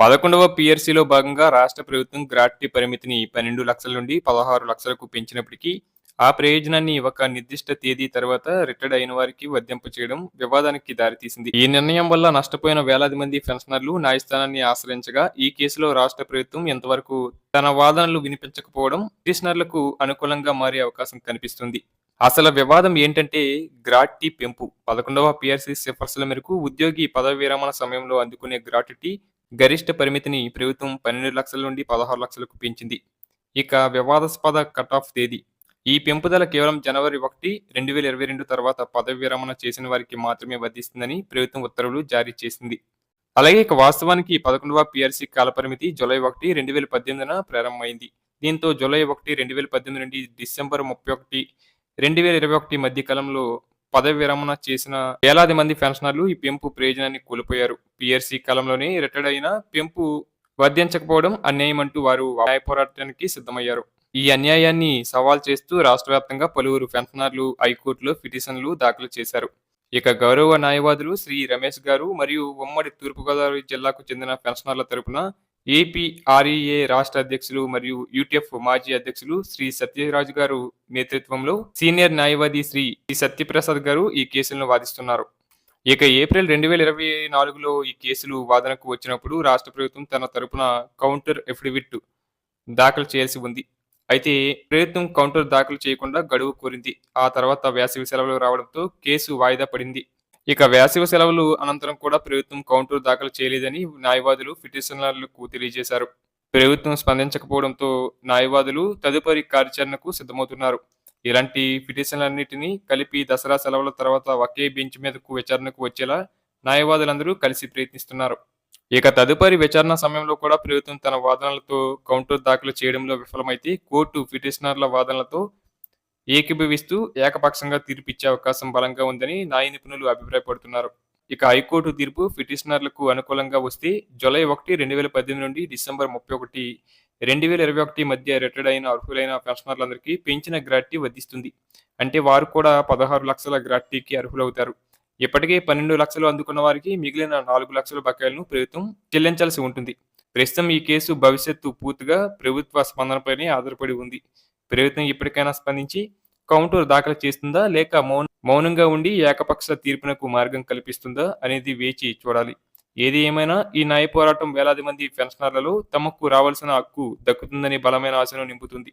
పదకొండవ పిఆర్సీలో భాగంగా రాష్ట్ర ప్రభుత్వం గ్రాట్యుటీ పరిమితిని పన్నెండు లక్షల నుండి పదహారు లక్షలకు పెంచినప్పటికీ ఆ ప్రయోజనాన్ని ఒక నిర్దిష్ట తేదీ తర్వాత రిటైర్డ్ అయిన వారికి వర్ధింపు చేయడం వివాదానికి దారితీసింది. ఈ నిర్ణయం వల్ల నష్టపోయిన వేలాది మంది పెన్షనర్లు న్యాయస్థానాన్ని ఆశ్రయించగా ఈ కేసులో రాష్ట్ర ప్రభుత్వం ఎంతవరకు తన వాదనలు వినిపించకపోవడం పిటిషనర్లకు అనుకూలంగా మారే అవకాశం కనిపిస్తుంది. అసలు వివాదం ఏంటంటే గ్రాట్యుటీ పెంపు. పదకొండవ పిఆర్సీ సిఫార్సుల మేరకు ఉద్యోగి పదవి విరమణ సమయంలో అందుకునే గ్రాట్యుటీ గరిష్ట పరిమితిని ప్రభుత్వం పన్నెండు లక్షల నుండి పదహారు లక్షలకు పెంచింది. ఇక వివాదాస్పద కట్ ఆఫ్ తేదీ. ఈ పెంపుదల కేవలం జనవరి ఒకటి రెండు వేల ఇరవై రెండు తర్వాత పదవి విరమణ చేసిన వారికి మాత్రమే వర్తిస్తుందని ప్రభుత్వం ఉత్తర్వులు జారీ చేసింది. అలాగే ఇక వాస్తవానికి పదకొండవ పిఆర్సీ కాలపరిమితి జూలై ఒకటి రెండు వేల పద్దెనిమిదిన ప్రారంభమైంది. దీంతో జూలై ఒకటి రెండు వేల పద్దెనిమిది నుండి డిసెంబర్ ముప్పై ఒకటి రెండు వేల ఇరవై ఒకటి మధ్య కాలంలో పదవి విరమణ చేసిన వేలాది మంది పెన్షనర్లు ఈ పెంపు ప్రయోజనాన్ని కోల్పోయారు. పిఆర్సీ కాలంలోనే రిటైర్డ్ అయిన పెంపు వర్ధించకపోవడం అన్యాయం అంటూ వారు న్యాయ పోరాటానికి సిద్ధమయ్యారు. ఈ అన్యాయాన్ని సవాల్ చేస్తూ రాష్ట్ర వ్యాప్తంగా పలువురు పెన్షనర్లు హైకోర్టులో పిటిషన్లు దాఖలు చేశారు. ఇక గౌరవ న్యాయవాదులు శ్రీ రమేష్ గారు మరియు ఉమ్మడి తూర్పుగోదావరి జిల్లాకు చెందిన పెన్షనర్ల తరపున ఏపీఆర్ఈఏ రాష్ట్ర అధ్యక్షులు మరియు యూటీఎఫ్ మాజీ అధ్యక్షులు శ్రీ సత్యరాజు గారు నేతృత్వంలో సీనియర్ న్యాయవాది శ్రీ సత్యప్రసాద్ గారు ఈ కేసులను వాదిస్తున్నారు. ఇక ఏప్రిల్ రెండు వేల ఇరవై నాలుగులో ఈ కేసులు వాదనకు వచ్చినప్పుడు రాష్ట్ర ప్రభుత్వం తన తరపున కౌంటర్ ఎఫిడవిట్ దాఖలు చేయాల్సి ఉంది. అయితే ప్రభుత్వం కౌంటర్ దాఖలు చేయకుండా గడువు కోరింది. ఆ తర్వాత వేసవి సెలవులు రావడంతో కేసు వాయిదా పడింది. ఇక వేసవి సెలవులు అనంతరం కూడా ప్రభుత్వం కౌంటర్ దాఖలు చేయలేదని న్యాయవాదులు పిటిషనర్లకు తెలియజేశారు. ప్రభుత్వం స్పందించకపోవడంతో న్యాయవాదులు తదుపరి కార్యాచరణకు సిద్ధమవుతున్నారు. ఇలాంటి పిటిషన్లన్నింటినీ కలిపి దసరా సెలవుల తర్వాత ఒకే బెంచ్ మీదకు విచారణకు వచ్చేలా న్యాయవాదులందరూ కలిసి ప్రయత్నిస్తున్నారు. ఇక తదుపరి విచారణ సమయంలో కూడా ప్రభుత్వం తన వాదనలతో కౌంటర్ దాఖలు చేయడంలో విఫలమైతే కోర్టు పిటిషనర్ల వాదనలతో ఏకీభవిస్తూ ఏకపక్షంగా తీర్పిచ్చే అవకాశం బలంగా ఉందని న్యాయ నిపుణులు అభిప్రాయపడుతున్నారు. ఇక హైకోర్టు తీర్పు పిటిషనర్లకు అనుకూలంగా వస్తే జూలై ఒకటి రెండు వేల పద్దెనిమిది నుండి డిసెంబర్ ముప్పై ఒకటి రెండు వేల ఇరవై ఒకటి మధ్య రిటైర్డ్ అయిన అర్హులైన పెన్షనర్లందరికీ పెంచిన గ్రాట్టీ వర్ధిస్తుంది అంటే వారు కూడా పదహారు లక్షల గ్రాట్టీకి అర్హులవుతారు. ఇప్పటికే పన్నెండు లక్షలు అందుకున్న వారికి మిగిలిన నాలుగు లక్షల బకాయిలను ప్రభుత్వం చెల్లించాల్సి ఉంటుంది. ప్రస్తుతం ఈ కేసు భవిష్యత్తు పూర్తిగా ప్రభుత్వ స్పందనపైనే ఆధారపడి ఉంది. ప్రభుత్వం ఇప్పటికైనా స్పందించి కౌంటర్ దాఖలు చేస్తుందా లేక మౌన మౌనంగా ఉండి ఏకపక్ష తీర్పునకు మార్గం కల్పిస్తుందా అనేది వేచి చూడాలి. ఏది ఏమైనా ఈ న్యాయ పోరాటం వేలాది మంది పెన్షనర్లలో తమకు రావాల్సిన హక్కు దక్కుతుందని బలమైన ఆశను నింపుతుంది.